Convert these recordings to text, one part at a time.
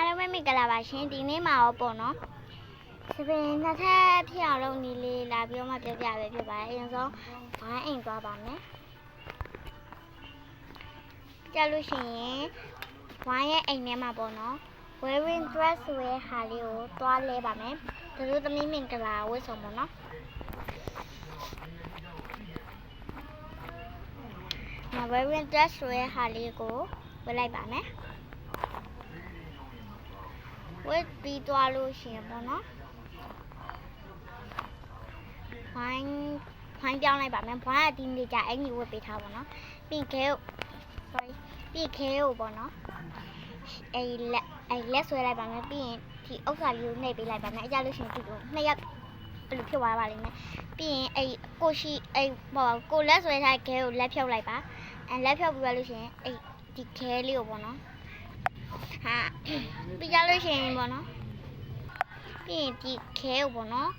အားလုံးပဲမင်္ဂလာပါရှင်ဒီနေ့မှာတော့ပေါ့နော်စပင်နှစ်ထပ်ဖြစ်အောင်လုပ်နေလေးလာပြီးတော့မှပြပြပဲဖြစ်ပါတယ်အရင်ဆုံးဘိုင်းအိမ်သွားပါမယ်ကြလို့ရှိရင်ဘိုင်းရဲ့အိမ်ထဲမှာပေါ့နော် wearing dress ဆိုတဲ့ဟာလေးကိုသွားလဲပါမယ်သူတို့သမီးမင်္ဂလာဝတ်ဆောင်ပေါ့နော်မ wearing dress ဆိုတဲ့ဟာလေးကိုဝတ်လိုက်ပါမယ် ဝတ်ပြီးသွားလို့ရှိရင်ပေါ့နော်ဘိုင်းဘိုင်းပြောင်းလိုက်ပါမယ်ဘိုင်းကဒီနေ့ကျအဲ့ဒီဝတ်ပေးထားပါတော့ပြီးခဲကို sorry ပြီးခဲကိုပေါ့နော်အဲ့လက်အဲ့လက်ဆွဲလိုက်ပါမယ်ပြီးရင်ဒီဥစ္စာလေးကိုနှိပ်ပေးလိုက်ပါမယ်အကြလို့ရှိရင်ဒီလိုနှစ်ယောက်အဲ့လိုဖြစ်သွားပါလိမ့်မယ်ပြီးရင်အဲ့ကိုရှိအဲ့ပေါ့ကိုလက်ဆွဲထားခဲကိုလက်ဖြုတ်လိုက်ပါအဲ့လက်ဖြုတ်ပြီးသွားလို့ရှိရင်အဲ့ဒီခဲလေးကိုပေါ့နော်ဟာ ပြီးကြလို့ရှိရင်ပေါ့နော်ပြီးရင်ဒီခဲကိုပေါ့နော်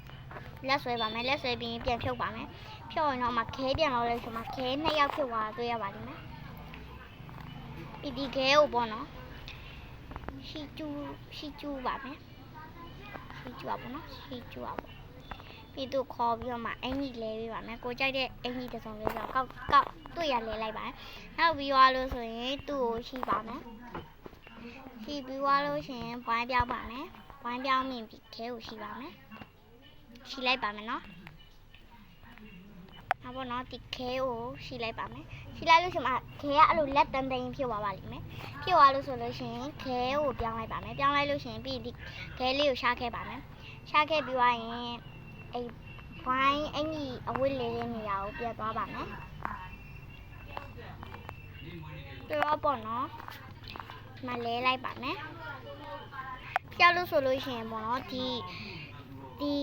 လက်ဆွဲပါမယ်လက်ဆွဲပြီးရင်ပြန်ဖြုတ်ပါမယ်ဖြုတ်ရင်တော့မှခဲပြန်လို့လဲဆိုမှခဲနှစ်ယောက်ဖြစ်သွားတွေ့ရပါလိမ့်မယ်ပြီးဒီခဲကိုပေါ့နော်ရှီကျူရှီကျူပါမယ်ရှီကျူပါပေါ့နော်ရှီကျူပါပေါ့ပြီးတော့ခေါ်ပြီးတော့မှအင်ကြီးလဲပေးပါမယ်ကိုကြိုက်တဲ့အင်ကြီးတစ်စုံလေးဆိုတော့ကောက်ကောက်တွေ့ရလဲလိုက်ပါမယ်နောက်ပြီးသွားလို့ဆိုရင်သူ့ကိုရှီပါမယ် ရှိပြီးသွားလို့ရှရင်ဘွိုင်းပြောင်းပါမယ်ဘွိုင်းပြောင်းမြင်ပြီးခဲကိုရှိပါမယ်ရှိလိုက်ပါမယ်နော်နောက်ပေါ့နော်ဒီခဲကိုရှိလိုက်ပါမယ်ရှိလိုက်လို့ရှရင်မခဲကအဲ့လိုလက်တန်းတန်းဖြစ်သွားပါလိမ့်မယ်ဖြစ်သွားလို့ဆိုလို့ရှရင်ခဲကိုပြောင်းလိုက်ပါမယ်ပြောင်းလိုက်လို့ရှရင်ပြီးဒီခဲလေးကိုရှားခဲ့ပါမယ်ရှားခဲ့ပြီးသွားရင်အဲ့ဘွိုင်းအင်ကြီးအဝတ်လေးတဲ့နေရာကိုပြတ်သွားပါမယ်တော့ပေါ့နော် မလဲလိုက်ပါမယ်ပြောက်လို့ဆိုလို့ရှိရင်ပေါ့နော်ဒီဒီ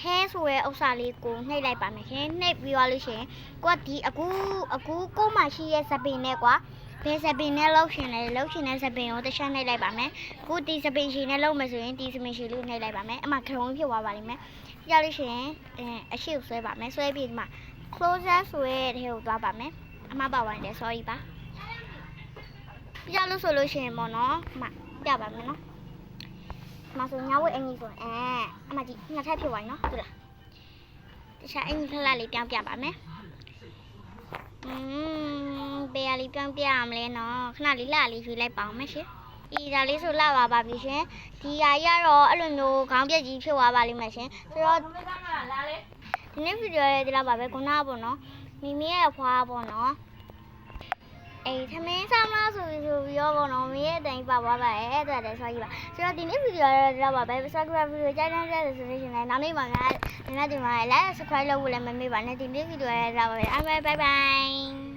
ဟဲဆိုရဲဥစ္စာလေးကိုနှိပ်လိုက်ပါမယ်ခင်နှိပ်ပြီးသွားလို့ရှိရင်ကိုကဒီအခုအခုကို့မှာရှိရဲ့စပင်နဲ့ကွာဘယ်စပင်နဲ့လှုပ်ရှင်လဲလှုပ်ရှင်တဲ့စပင်ကိုတစ်ချက်နှိပ်လိုက်ပါမယ်အခုဒီစပင်ရှင်နဲ့လှုပ်မယ်ဆိုရင်ဒီစပင်ရှင်လေးကိုနှိပ်လိုက်ပါမယ်အမှခရုံးဖြစ်သွားပါလိမ့်မယ်ပြောက်လို့ရှိရင်အဲအရှိကိုဆွဲပါမယ်ဆွဲပြီးဒီမှာ closer ဆိုရဲတဲ့ကိုသွားပါမယ်အမှပါဝိုင်းတယ် sorry ပါ ပြလို့ဆိုလို့ရှိရင်ပေါ့နော်အမပြပါမယ်နော်အမဆိုညဝက်အင်ကြီးဆိုရင်အဲအမကြီးနှစ်ထပ်ဖြစ်သွားပြီနော်ဟုတ်လားတခြားအင်ကြီးခက်လက်လေးပြောင်းပြပါမယ်อืมဘယ်ရလေးပြောင်းပြရမလဲနော်ခဏလေးလှလေးရွေးလိုက်ပါအောင်မယ်ရှင်ဤဒါလေးဆိုလှပါပါပြီရှင်ဒီဟာကြီးကတော့အဲ့လိုမျိုးခေါင်းပြက်ကြီးဖြစ်သွားပါလိမ့်မယ်ရှင်ဆိုတော့ဒီနေ့ဗီဒီယိုရဲ့ဒီလောက်ပါပဲခုနကပေါ့နော်မိမိရဲ့ဖွားပေါ့နော် အေးသမင်းဆောင်လားဆိုပြီးဆိုပြီးတော့ဘောနော်မင်းရဲ့အတိုင်းပါသွားပါရဲ့အဲ့ဒါလည်းဆွားကြည့်ပါဆိုတော့ဒီနေ့ဗီဒီယိုရတော့ပါပဲ subscribe ဗီဒီယိုကြိုက်တဲ့ဆိုလို့ရှိရင်လည်းနောက်နေ့မှာများဒီနေ့ဒီမှာ like subscribe လုပ်ဖို့လည်းမမေ့ပါနဲ့ဒီနေ့ဗီဒီယိုရတော့ပါပဲအားပဲ bye bye